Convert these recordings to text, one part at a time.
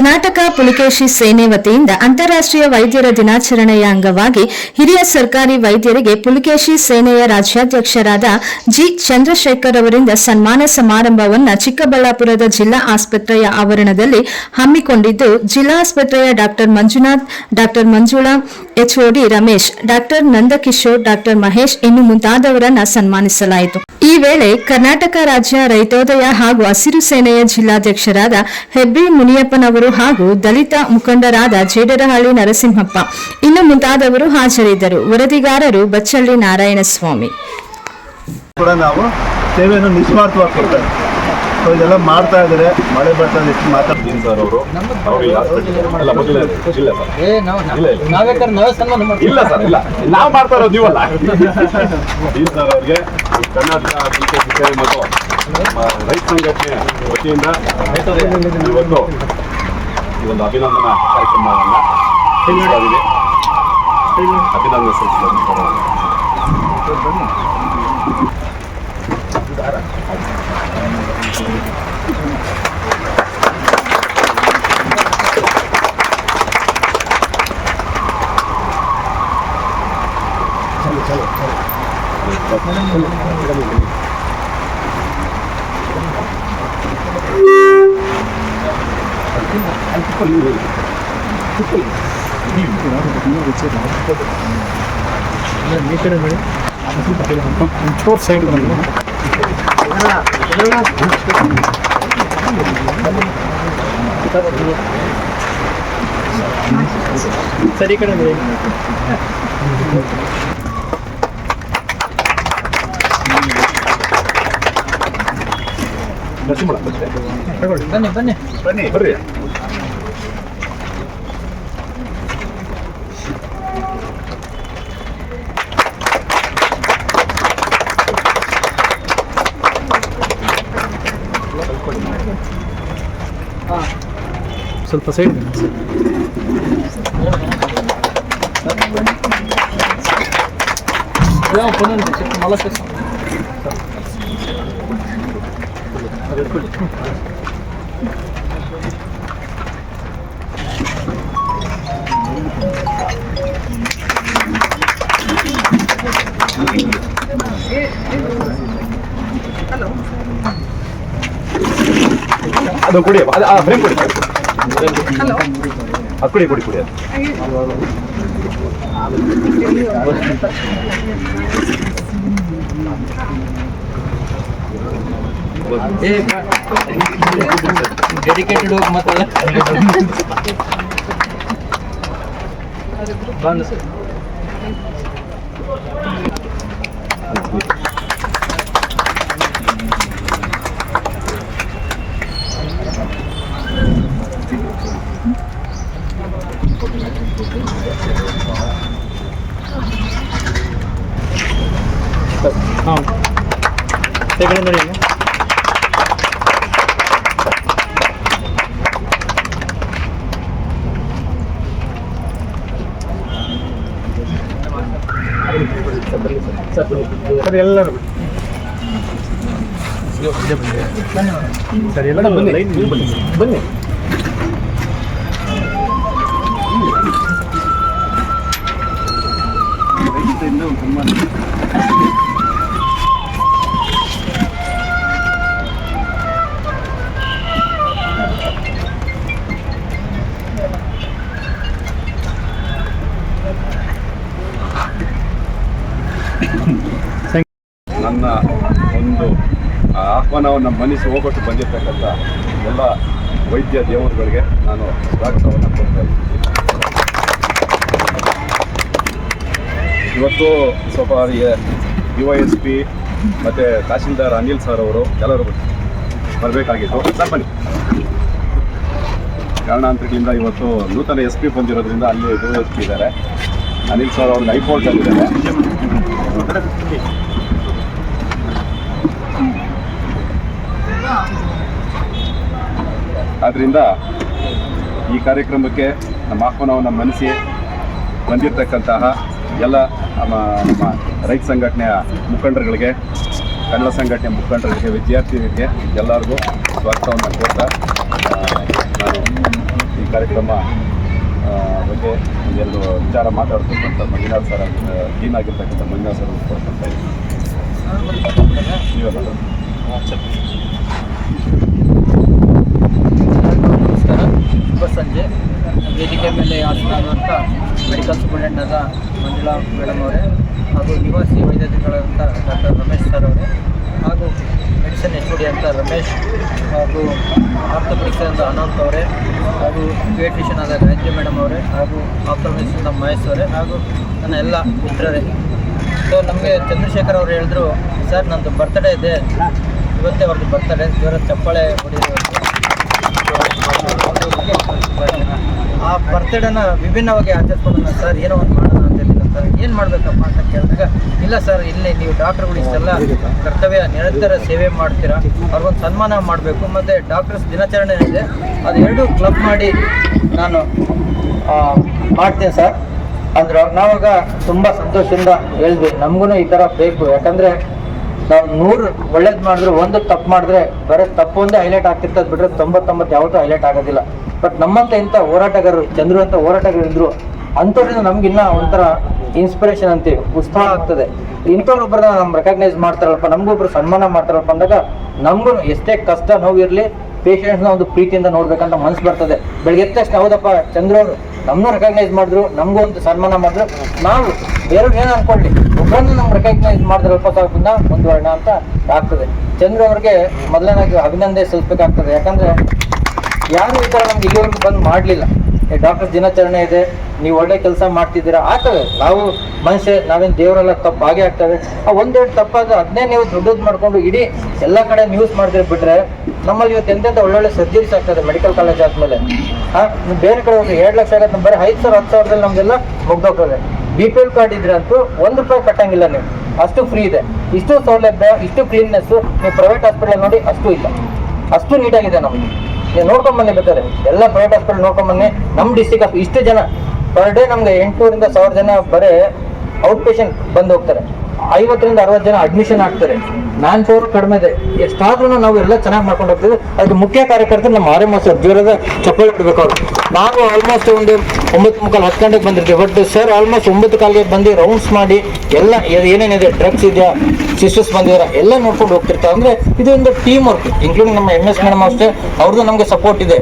ಕರ್ನಾಟಕ ಪುಲಿಕೇಶಿ ಸೇನೆ ವತಿಯಿಂದ ಅಂತಾರಾಷ್ಟ್ರೀಯ ವೈದ್ಯರ ದಿನಾಚರಣೆಯ ಅಂಗವಾಗಿ ಹಿರಿಯ ಸರ್ಕಾರಿ ವೈದ್ಯರಿಗೆ ಪುಲಿಕೇಶಿ ಸೇನೆಯ ರಾಜ್ಯಾಧ್ಯಕ್ಷರಾದ ಜಿ ಚಂದ್ರಶೇಖರ್ ಅವರಿಂದ ಸನ್ಮಾನ ಸಮಾರಂಭವನ್ನು ಚಿಕ್ಕಬಳ್ಳಾಪುರದ ಜಿಲ್ಲಾ ಆಸ್ಪತ್ರೆಯ ಆವರಣದಲ್ಲಿ ಹಮ್ಮಿಕೊಂಡಿದ್ದು ಜಿಲ್ಲಾ ಆಸ್ಪತ್ರೆಯ doctor Manjunath, doctor Manjula HOD Ramesh, doctor Nandakishore, doctor Mahesh ಇನ್ನು ಮುಂತಾದವರನ್ನ ಸನ್ಮಾನಿಸಲಾಯಿತು. ಈ ವೇಳೆ ಕರ್ನಾಟಕ ರಾಜ್ಯ ರೈತೋದಯ ಹಾಗೂ ಹಸಿರು ಸೇನೆಯ ಜಿಲ್ಲಾಧ್ಯಕ್ಷರಾದ ಹೆಬ್ಬಿ ಮುನಿಯಪ್ಪನವರು ಹಾಗೂ ದಲಿತ ಮುಖಂಡರಾದ ಜೇಡರಹಳ್ಳಿ ನರಸಿಂಹಪ್ಪ ಇನ್ನು ಮುಂತಾದವರು ಹಾಜರಿದ್ದರು. ವರದಿಗಾರರು ಬಚ್ಚಳ್ಳಿ ನಾರಾಯಣಸ್ವಾಮಿ. ಸೊ ಇದೆಲ್ಲ ಮಾಡ್ತಾ ಇದ್ದಾರೆ. ಮಳೆ ಬರ್ತಾ ಇದೆ ಎಷ್ಟು ಮಾತಾಡ್ತೀನಿ. ಸರ್ ಅವರು. ಇಲ್ಲ ಸರ್. ಏ ನಾವು ಇಲ್ಲ, ನಾವೇ ಸರ್ ಇಲ್ಲ. ನಾವು ಮಾಡ್ತಾ ಇರೋದು ನೀವಲ್ಲ. ಈ ಸರ್ ಅವ್ರಿಗೆ ಕರ್ನಾಟಕ ಮತ್ತು ನಮ್ಮ ರೈತ ಸಂಘಟನೆ ವತಿಯಿಂದ ಇವತ್ತು ಈ ಒಂದು ಅಭಿನಂದನಾ ಕಾರ್ಯಕ್ರಮವನ್ನು మీ పేరు మేడం చూసాయి ಸರಿ ಕಡೆ ನೋಡಿ ನರಸಿಂಹಳ ಬನ್ನಿ ಬನ್ನಿ. ಬನ್ನಿ ಬರ್ರಿ. ಸ್ವಲ್ಪ ಸೈಡ್ ಅದು ಕುಡಿ ಅದು ಆ ಫ್ರೇಮ್ ಕುಡಿ ಅದು ಕುಡಿ ಕುಡಿ ಕುಡಿ ಅದು ಡೆಡಿಕೇಟೆಡ್ ಹೋಗಿ ಮತ್ತೆ ಬಂದು ಸರ್ ಹಾಂ ತೆಗಡೆ ನೋಡಿ ಅಮ್ಮ. ಸರ್ ಎಲ್ಲರೂ ಸರ್ ಎಲ್ಲರೂ ಬನ್ನಿ ಬನ್ನಿ. ಬನ್ನಿ. ನನ್ನ ಒಂದು ಆಹ್ವಾನವನ್ನು ಮನಿಸಿ ಹೋಗೊಟ್ಟು ಬಂದಿರತಕ್ಕಂಥ ಎಲ್ಲ ವೈದ್ಯ ದೇವರುಗಳಿಗೆ ನಾನು ಸ್ವಾಗತವನ್ನು ಕೊಡ್ತಾ ಇದ್ದೀನಿ. ಇವತ್ತು ಸ್ವಲ್ಪ ಯು ವೈ ಎಸ್ ಪಿ ಮತ್ತು ತಹಸೀಲ್ದಾರ್ ಅನಿಲ್ ಸರ್ ಅವರು ಎಲ್ಲರೂ ಬರಬೇಕಾಗಿತ್ತು. ಸರ್, ಬನ್ನಿ. ಕಾರಣಾಂತರಗಳಿಂದ ಇವತ್ತು ನೂತನ ಎಸ್ ಪಿ ಬಂದಿರೋದ್ರಿಂದ ಅಲ್ಲಿ ಯು ಎಸ್ ಪಿ ಇದ್ದಾರೆ. ಅನಿಲ್ ಸರ್ ಅವ್ರಿಗೆ ಹೈಕೋರ್ಟಲ್ಲಿದ್ದಾರೆ ಆದ್ದರಿಂದ ಈ ಕಾರ್ಯಕ್ರಮಕ್ಕೆ ನಮ್ಮ ಆಹ್ವಾನವನ್ನು ಮನಸ್ಸಿ ಬಂದಿರತಕ್ಕಂತಹ ಎಲ್ಲ ನಮ್ಮ ನಮ್ಮ ರೈತ ಸಂಘಟನೆಯ ಮುಖಂಡರುಗಳಿಗೆ, ಕನ್ನಡ ಸಂಘಟನೆ ಮುಖಂಡರಿಗೆ ವಿದ್ಯಾರ್ಥಿಗಳಿಗೆ ಎಲ್ಲರಿಗೂ ಸ್ವಾಗತವನ್ನು ಕೊಡ್ತಾ ನಾನು ಈ ಕಾರ್ಯಕ್ರಮ ಬಗ್ಗೆ ಒಂದೆರಡು ವಿಚಾರ ಮಾತಾಡ್ತಕ್ಕಂಥ ಮಂಜುನಾಥ್ ಸರ್ ಕ್ಲೀನ್ ಆಗಿರ್ತಕ್ಕಂಥ ಮಂಜುನಾಥ್ ಸರ್ ಕೊಡ್ತಾ ನೀವೇ ಮೆಡಿಕಲ್ ಸೂಪರಿಂಟೆಂಡೆಂಟ್ ಆದ ಮಂಜುಳಾ ಮೇಡಮ್ ಅವರೇ, ಹಾಗೂ ನಿವಾಸಿ ವೈದ್ಯಾಧಿಕಾರಿಗಳಂತ ಡಾಕ್ಟರ್ ರಮೇಶ್ ಸರ್ ಅವರೇ, ಹಾಗೂ ಮೆಡಿಸಿನ್ ಎಚ್ ಡಿ ಅಂತ ರಮೇಶ್ ಹಾಗೂ ಆರ್ಥೋಪೆಡಿಕ್ಸ್ ಅಂತ ಅನಂತ್ ಅವರೇ, ಹಾಗೂ ಪೀಡಿಯಾಟ್ರಿಷಿಯನ್ ಆದ ಗಾಯತ್ರಿ ಮೇಡಮ್ ಅವರೇ, ಹಾಗೂ ಆರ್ಥೋಪೆಡಿಕ್ಸ್ ಅಂತ ಮಹೇಶ್ ಅವರೇ, ಹಾಗೂ ನನ್ನ ಎಲ್ಲ ಮಿತ್ರರೇ. ಸೊ ನಮಗೆ ಚಂದ್ರಶೇಖರ್ ಅವರು ಹೇಳಿದ್ರು ಸರ್ ನಂದು ಬರ್ತ್ಡೇ ಇದೆ. ಇವತ್ತೇ ಅವ್ರದ್ದು ಬರ್ತಡೇ ಇವರ ಚಪ್ಪಾಳೆ ಹೊಡೆಯೋದು ಆ ಬರ್ತ್ಡೇನ ವಿಭಿನ್ನವಾಗಿ ಆಚರಿಸ್ಕೊಳ್ಳೋಣ ಸರ್, ಏನೋ ಒಂದು ಮಾಡೋಣ ಅಂತ ಹೇಳಿಲ್ಲ ಸರ್. ಏನು ಮಾಡಬೇಕಪ್ಪ? ಅಂತ ಕೇಳಿದಾಗ, ಇಲ್ಲ ಸರ್, ಇಲ್ಲಿ ನೀವು ಡಾಕ್ಟ್ರುಗಳು ಇಷ್ಟೆಲ್ಲ ಕರ್ತವ್ಯ, ನಿರಂತರ ಸೇವೆ ಮಾಡ್ತೀರಾ. ಅವ್ರಿಗೊಂದು ಸನ್ಮಾನ ಮಾಡಬೇಕು. ಮತ್ತು ಡಾಕ್ಟರ್ಸ್ ದಿನಾಚರಣೆ ಇದೆ. ಅದು ಎರಡು ಕ್ಲಬ್ ಮಾಡಿ ನಾನು ಮಾಡ್ತೀನಿ ಸರ್. ಅಂದ್ರೆ, ನಾವಾಗ ತುಂಬ ಸಂತೋಷದಿಂದ ಹೇಳಿದ್ವಿ. ನಮಗೂ ಈ ಥರ ಬೇಕು. ಯಾಕಂದರೆ ನಾವು ನೂರು ಒಳ್ಳೇದು ಮಾಡಿದ್ರೆ, ಒಂದು ತಪ್ಪು ಮಾಡಿದ್ರೆ ಬರೀ ತಪ್ಪು ಒಂದೇ ಹೈಲೈಟ್ ಆಗ್ತಿರ್ತದೆ ಬಿಟ್ರೆ ತೊಂಬತ್ತೊಂಬತ್ತು ಯಾವತ್ತೂ ಹೈಲೈಟ್ ಆಗೋದಿಲ್ಲ. ಬಟ್ ನಮ್ಮಂತ ಇಂಥ ಹೋರಾಟಗಾರರು, ಚಂದ್ರು ಅಂತ ಹೋರಾಟಗಾರರು ಇದ್ರು, ಅಂಥವ್ರಿಂದ ನಮ್ಗಿನ್ನ ಒಂಥರ ಇನ್ಸ್ಪಿರೇಷನ್ ಅಂತೀವಿ ಉತ್ಸಾಹ ಆಗ್ತದೆ. ಇಂಥವ್ರೊಬ್ಬರನ್ನ ನಮ್ ರೆಕಗ್ನೈಸ್ ಮಾಡ್ತಾರಲ್ಪ ನಮಗೊಬ್ರು ಸನ್ಮಾನ ಮಾಡ್ತಾರಲ್ಪ ಅಂದಾಗ ನಮಗೂ ಎಷ್ಟೇ ಕಷ್ಟ ನೋವಿರಲಿ ಪೇಷಂಟ್ಸ್ನ ಒಂದು ಪ್ರೀತಿಯಿಂದ ನೋಡ್ಬೇಕಂತ ಮನ್ಸು ಬರ್ತದೆ. ಬೆಳಗ್ಗೆ ಎದ್ದ ತಕ್ಷಣ ಹೌದಪ್ಪ, ಚಂದ್ರ ಅವರು ನಮ್ಮನ್ನು ರೆಕಗ್ನೈಸ್ ಮಾಡಿದ್ರು, ನಮಗೂ ಒಂದು ಸನ್ಮಾನ ಮಾಡಿದ್ರು. ನಾವು ಬೇರೆಯವ್ರು ಏನು ಅನ್ಕೊಳ್ಳಿ, ಒಬ್ಬರನ್ನು ನಮ್ಗೆ ರೆಕಗ್ನೈಸ್ ಮಾಡಿದ್ರಲ್ಪ ಸಾಕಿಂದ ಮುಂದುವರಣ ಅಂತ ಆಗ್ತದೆ. ಚಂದ್ರ ಅವ್ರಿಗೆ ಮೊದಲನಾಗಿ ಅಭಿನಂದನೆ ಸಲ್ಲಿಸಬೇಕಾಗ್ತದೆ. ಯಾಕಂದ್ರೆ ಯಾರು ಈ ಥರ ನಮ್ಗೆ ಇಲ್ಲಿವರೆಗೂ ಬಂದು ಮಾಡಲಿಲ್ಲ. ಡಾಕ್ಟರ್ ದಿನಾಚರಣೆ ಇದೆ, ನೀವು ಒಳ್ಳೆ ಕೆಲಸ ಮಾಡ್ತಿದ್ದೀರಾ? ಆಗ್ತದೆ. ನಾವು ಮನುಷ್ಯ, ನಾವೇನು ದೇವರೆಲ್ಲ ತಪ್ಪು ಹಾಗೆ ಆಗ್ತವೆ. ಆ ಒಂದೆರಡು ತಪ್ಪಾದ ಅದನ್ನೇ ನೀವು ದೊಡ್ಡದು ಮಾಡ್ಕೊಂಡು ಇಡೀ ಎಲ್ಲ ಕಡೆ ನ್ಯೂಸ್ ಮಾಡಿದ್ರೆ ಬಿಟ್ರೆ ನಮ್ಮಲ್ಲಿ ಇವತ್ತು ಎಂತೆಂಥ ಒಳ್ಳೊಳ್ಳೆ ಸರ್ಜರೀಸ್ ಆಗ್ತದೆ ಮೆಡಿಕಲ್ ಕಾಲೇಜ್ ಆದಮೇಲೆ. ಹಾಂ ಬೇರೆ ಕಡೆ ಒಂದು ಎರಡು ಲಕ್ಷ ಆಗತ್ತೆ. ಬರೀ ಐದು ಸಾವಿರ, ಹತ್ತು ಸಾವಿರದಲ್ಲಿ ನಮಗೆಲ್ಲ ಮುಗ್ದೋಗ್ತದೆ. ಬಿ ಪಿ ಎಲ್ ಕಾರ್ಡ್ ಇದ್ರೆ ಅಂತೂ ಒಂದು ರೂಪಾಯಿ ಕಟ್ಟಂಗಿಲ್ಲ ನೀವು. ಅಷ್ಟು ಫ್ರೀ ಇದೆ. ಇಷ್ಟು ಸೌಲಭ್ಯ, ಇಷ್ಟು ಕ್ಲೀನ್ನೆಸ್ಸು ನೀವು ಪ್ರೈವೇಟ್ ಹಾಸ್ಪಿಟಲ್ ನೋಡಿ ಅಷ್ಟು ಇಲ್ಲ. ಅಷ್ಟು ನೀಟಾಗಿದೆ ನಮ್ದು ನೀವು ನೋಡ್ಕೊಂಡ್ ಬನ್ನಿ ಬೇಕಾದ್ರೆ. ಎಲ್ಲ ಪ್ರೈವೇಟ್ ಹಾಸ್ಪಿಟಲ್ ನೋಡ್ಕೊಂಡ್ ಬನ್ನಿ. ನಮ್ಮ ಡಿಸ್ಟಿಕ್ ಇಷ್ಟು ಜನ ಪರ್ ಡೇ ನಮ್ಗೆ ಎಂಟುನೂರಿಂದ ಸಾವಿರ ಜನ ಬರೇ ಔಟ್ ಪೇಷಂಟ್ ಬಂದು ಹೋಗ್ತಾರೆ. ಐವತ್ತರಿಂದ ಅರವತ್ತು ಜನ ಅಡ್ಮಿಷನ್ ಆಗ್ತಾರೆ. ಮ್ಯಾನ್ ಪವರ್ ಕಡಿಮೆ ಇದೆ. ಎಷ್ಟಾದ್ರೂ ನಾವು ಎಲ್ಲ ಚೆನ್ನಾಗಿ ಮಾಡ್ಕೊಂಡು ಹೋಗ್ತೀವಿ. ಅದಕ್ಕೆ ಮುಖ್ಯ ಕಾರ್ಯಕರ್ತರು ನಮ್ಮ ಆರ್ ಎಂ ಸರ್ ಜೋರದ ಚಪ್ಪಲಿ ಅವ್ರು. ನಾವು ಆಲ್ಮೋಸ್ಟ್ ಒಂದು ಒಂಬತ್ತು ಮುಕ್ಕಾಲು ಹತ್ತು ಗಂಟೆಗೆ ಬಂದಿರ್ತೀವಿ. ಬಟ್ ಸರ್ ಆಲ್ಮೋಸ್ಟ್ ಒಂಬತ್ತು ಕಾಲಿಗೆ ಬಂದು ರೌಂಡ್ಸ್ ಮಾಡಿ ಎಲ್ಲ ಏನೇನಿದೆ ಡ್ರಗ್ಸ್ ಇದೆಯಾ ಸಿಸ್ಟರ್ಸ್ ಬಂದಿದ್ದಾರೆ ಎಲ್ಲ ನೋಡ್ಕೊಂಡು ಹೋಗ್ತಿರ್ತಾರೆ ಅಂದ್ರೆ ಇದೊಂದು ಟೀಮ್ ವರ್ಕ್ ಇನ್ಕ್ಲೂಡಿಂಗ್ ನಮ್ಮ ಎಂ ಎಸ್ ಮೇಡಮ್ ಅಷ್ಟೇ ಅವ್ರದ್ದು ನಮಗೆ ಸಪೋರ್ಟ್ ಇದೆ.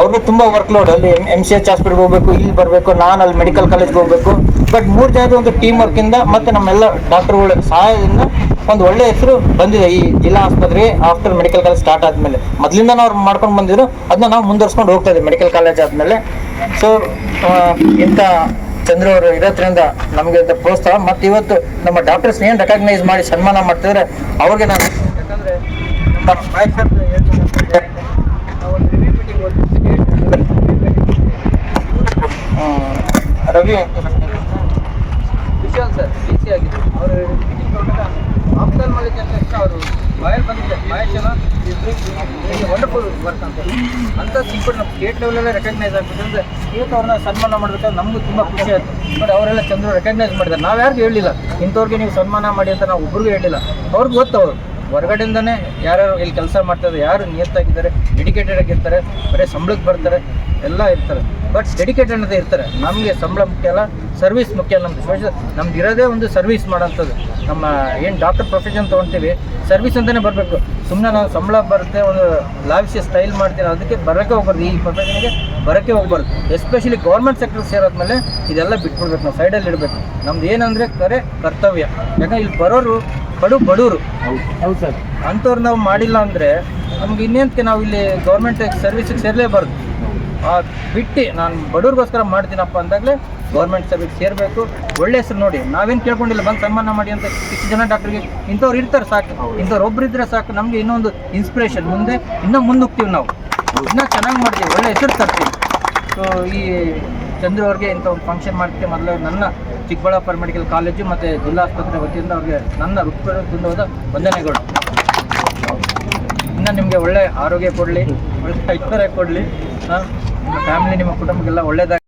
ಅವ್ರದ್ದು ತುಂಬಾ ವರ್ಕ್ ಲೋಡ್ ಅಲ್ಲಿ ಎಂ ಸಿ ಎಚ್ ಹಾಸ್ಪಿಟಲ್ಗೆ ಹೋಗ್ಬೇಕು, ಇಲ್ಲಿ ಬರಬೇಕು, ನಾನು ಅಲ್ಲಿ ಮೆಡಿಕಲ್ ಕಾಲೇಜ್ಗೆ ಹೋಗ್ಬೇಕು. ಬಟ್ ಮೂರು ಜನದ ಒಂದು ಟೀಮ್ ವರ್ಕ್ ಇಂದ ಮತ್ತೆ ನಮ್ಮೆಲ್ಲ ಡಾಕ್ಟರ್ಗಳ ಸಹಾಯದಿಂದ ಒಂದು ಒಳ್ಳೆ ಹೆಸರು ಬಂದಿದೆ ಈ ಜಿಲ್ಲಾ ಆಸ್ಪತ್ರೆಗೆ ಆಫ್ಟರ್ ಮೆಡಿಕಲ್ ಕಾಲೇಜ್ ಸ್ಟಾರ್ಟ್ ಆದ್ಮೇಲೆ. ಮೊದಲಿಂದ ನಾವು ಮಾಡ್ಕೊಂಡು ಬಂದಿದ್ರು ಅದನ್ನ ನಾವು ಮುಂದುವರ್ಸ್ಕೊಂಡು ಹೋಗ್ತಾ ಇದ್ದೀವಿ ಮೆಡಿಕಲ್ ಕಾಲೇಜ್ ಆದ್ಮೇಲೆ. ಸೊ ಇಂಥ ಚಂದ್ರ ಅವರು ಇರೋದ್ರಿಂದ ನಮಗೆ ಅಂತ ಪ್ರೋತ್ಸಾಹ. ಮತ್ತು ಇವತ್ತು ನಮ್ಮ ಡಾಕ್ಟರ್ಸ್ ಏನು ರೆಕಗ್ನೈಸ್ ಮಾಡಿ ಸನ್ಮಾನ ಮಾಡ್ತಿದ್ರೆ, ಅವ್ರಿಗೆ ನಾನು ಯಾಕಂದ್ರೆ ನಮ್ಮ ಮಹೇಶ್ ಸರ್ ಹೇಳ್ತಿದ್ದಂತೆ, ನಾವು ಒಂದು review meeting ಹೋಗಿದ್ವಿ. ಆ, ರವಿ. ಅಂತ ವಿಶಾಲ್ ಸರ್ ಡಿ ಸಿ ಆಗಿದೆ ಅವರು ಆಫ್ಟರ್ ಅಂತ ತಕ್ಷಣ ಅವರು? ಬಾಯಲ್ ಬಂದಿದೆ ಮಹೇಶ್ ವಂಡರ್ಫುಲ್ ವರ್ಕ್ ಅಂತ. ಅಂತ ಸಿಂಪಲ್ ನಮ್ಮ ಸ್ಟೇಟ್ ಲೆವೆಲೆಲ್ಲ ರೆಕಗ್ನೈಸ್ ಆಗ್ತದೆ ಅಂದರೆ ಇವತ್ತು ಅವ್ರನ್ನ ಸನ್ಮಾನ ಮಾಡಬೇಕಾದ್ರೆ ನಮಗೂ ತುಂಬ ಖುಷಿ ಆಯಿತು. ಬಟ್ ಅವರೆಲ್ಲ ಚಂದ್ರು ರೆಕಗ್ನೈಸ್ ಮಾಡಿದ್ದಾರೆ. ನಾವು ಯಾರಿಗೂ ಹೇಳಿಲ್ಲ ಇಂಥವ್ರಿಗೆ ನೀವು ಸನ್ಮಾನ ಮಾಡಿ ಅಂತ ನಾವು ಒಬ್ರಿಗೂ ಹೇಳಿಲ್ಲ ಅವ್ರಿಗೆ ಅವರು. ಹೊರಗಡೆಯಿಂದನೇ ಯಾರ್ಯಾರು ಇಲ್ಲಿ ಕೆಲಸ ಮಾಡ್ತಾರೆ ಯಾರು ನಿಯತ್ತಾಗಿದ್ದಾರೆ ಡೆಡಿಕೇಟೆಡ್ ಆಗಿರ್ತಾರೆ, ಬರೀ ಸಂಬಳಕ್ಕೆ ಬರ್ತಾರೆ. ಎಲ್ಲ ಇರ್ತಾರೆ. ಬಟ್ ಡೆಡಿಕೇಟೆಡ್ ಅಂತ ಇರ್ತಾರೆ. ನಮಗೆ ಸಂಬಳ ಮುಖ್ಯ ಅಲ್ಲ ಸರ್ವಿಸ್ ಮುಖ್ಯ ನಮ್ದು. ಸ್ಪೆಷಲ್ ನಮ್ದು ಇರೋದೇ ಒಂದು ಸರ್ವಿಸ್ ಮಾಡೋಂಥದ್ದು ನಮ್ಮ ಏನು ಡಾಕ್ಟರ್ ಪ್ರೊಫೆಷನ್ ತೊಗೊಳ್ತೀವಿ ಸರ್ವಿಸ್ ಅಂತಲೇ ಬರಬೇಕು. ಸುಮ್ಮನೆ ನಾವು ಸಂಬಳ ಬರುತ್ತೆ ಒಂದು ಲಾವಿಸಿ ಸ್ಟೈಲ್ ಮಾಡ್ತೀವಿ ಅದಕ್ಕೆ ಬರೋಕ್ಕೆ ಹೋಗ್ಬಾರ್ದು. ಈ ಪ್ರೊಫೆಷನ್ಗೆ ಬರೋಕ್ಕೆ ಹೋಗ್ಬಾರ್ದು. ಎಸ್ಪೆಷಲಿ ಗೌರ್ಮೆಂಟ್ ಸೆಕ್ಟರ್ ಸೇರೋದ್ಮೇಲೆ ಇದೆಲ್ಲ ಬಿಟ್ಬಿಡ್ಬೇಕು ನಾವು ಸೈಡಲ್ಲಿ ಇಡಬೇಕು. ನಮ್ದು ಏನಂದರೆ ಕರೆ ಕರ್ತವ್ಯ. ಯಾಕಂದ್ರೆ ಇಲ್ಲಿ ಬರೋರು ಬಡು ಬಡವರು ಹೌದು ಸರ್. ಅಂಥವ್ರು ನಾವು ಮಾಡಿಲ್ಲ ಅಂದರೆ ನಮ್ಗೆ ಇನ್ನೇಂತಕ್ಕೆ ನಾವು ಇಲ್ಲಿ ಗೌರ್ಮೆಂಟ್ ಸರ್ವಿಸಿಗೆ ಸೇರಲೇಬಾರ್ದು. ಬಿಟ್ಟು ನಾನು ಬಡವ್ರಿಗೋಸ್ಕರ ಮಾಡ್ತೀನಪ್ಪ ಅಂದಾಗಲೇ ಗೌರ್ಮೆಂಟ್ ಸರ್ವಿಸ್ ಸೇರಬೇಕು. ಒಳ್ಳೆ ಹೆಸರು ನೋಡಿ. ನಾವೇನು ಕೇಳ್ಕೊಂಡಿಲ್ಲ ಬಂದು ಸನ್ಮಾನ ಮಾಡಿ ಅಂತ ಇಷ್ಟು ಜನ ಡಾಕ್ಟ್ರಿಗೆ ಇಂಥವ್ರು ಇರ್ತಾರೆ ಸಾಕು. ಇಂಥವ್ರು ಒಬ್ರು ಇದ್ರೆ ಸಾಕು. ನಮಗೆ ಇನ್ನೊಂದು ಇನ್ಸ್ಪಿರೇಷನ್ ಮುಂದೆ ಇನ್ನೂ ಮುಂದೋಗ್ತೀವಿ ನಾವು. ಇನ್ನೂ ಚೆನ್ನಾಗಿ ಮಾಡ್ತೀವಿ. ಒಳ್ಳೆ ಹೆಸರು ತರ್ತೀವಿ. ಸೊ ಈ ಚಂದ್ರ ಅವ್ರಿಗೆ ಇಂಥ ಒಂದು ಫಂಕ್ಷನ್ ಮಾಡ್ತೀವಿ ಮೊದಲು ನನ್ನ ಚಿಕ್ಕಬಳ್ಳಾಪುರ ಮೆಡಿಕಲ್ ಕಾಲೇಜು ಮತ್ತು ಜಿಲ್ಲಾ ಆಸ್ಪತ್ರೆ ವತಿಯಿಂದ ಅವ್ರಿಗೆ ನನ್ನ ಹೃತ್ಪೂರ್ವಕವಾದ ವಂದನೆಗಳು. ಇನ್ನು ನಿಮಗೆ ಒಳ್ಳೆ ಆರೋಗ್ಯ ಕೊಡಲಿ ಒಳ್ಳೆ ಐಶ್ವರ್ಯ ಕೊಡಲಿ. ಫ್ಯಾಮಿಲಿ ನಿಮ್ಮ ಕುಟುಂಬಕ್ಕೆಲ್ಲ ಒಳ್ಳೇದಾಗಿ